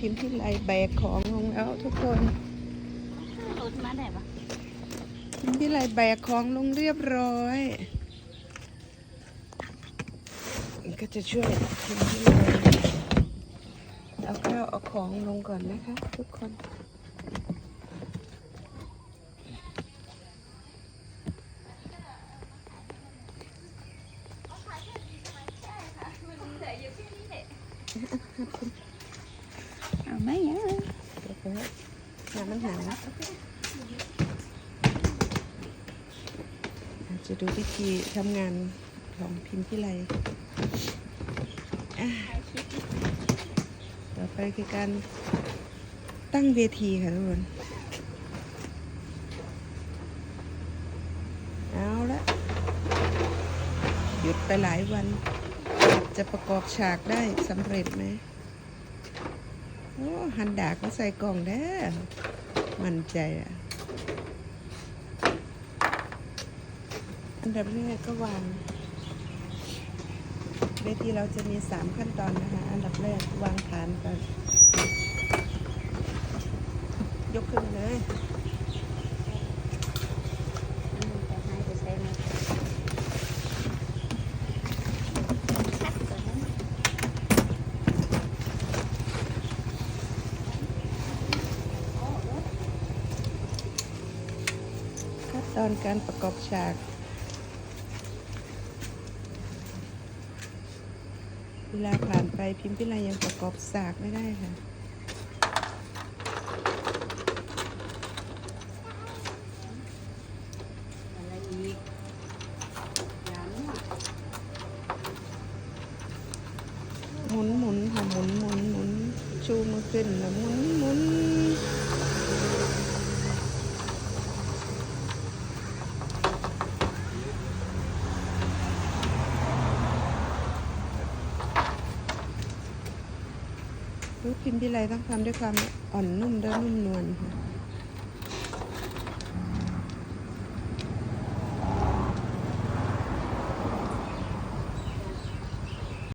พิมพ์ที่ไรแบกของลงแล้วทุกคนรถมาได้ปะพิมพ์ที่ไรแบกของลงเรียบร้อย ก็จะช่วยพิมพ์ที่ไรเอาข้าวเอาของลงก่อนนะคะ ทุกคนเอาไหมยัง เดี๋ยวก่อน หามันหาอาจจะดูวิธีทำงานของพิมพ์ที่ไรอะต่อไปคือการตั้งเวทีค่ะทุกคน เอาละหยุดไปหลายวัน จะประกอบฉากได้สำเร็จไหม โอ้หันดากมาใส่กล่องแด้อมันใจอะอันดับแรกก็วางเวทีเราจะมีสามขั้นตอนนะคะ อันดับแรกวางฐานก่อนยกขึ้นเลย จะให้จะใช้ไหมชัดกว่านั้น ขั้น ตอนการประกอบฉากเวลาผ่านไปพิมพ์พิไลยังประกอบฉากไม่ได้ค่ะอะไรอีกยังอะหมุนหมุนค่ะหมุนหมุนหมุนชูมือขึ้นแล้วหมุนหมุน พิมพ์พิไรต้องทำด้วยความอ่อนนุ่มและนุ่มนวลค่ะ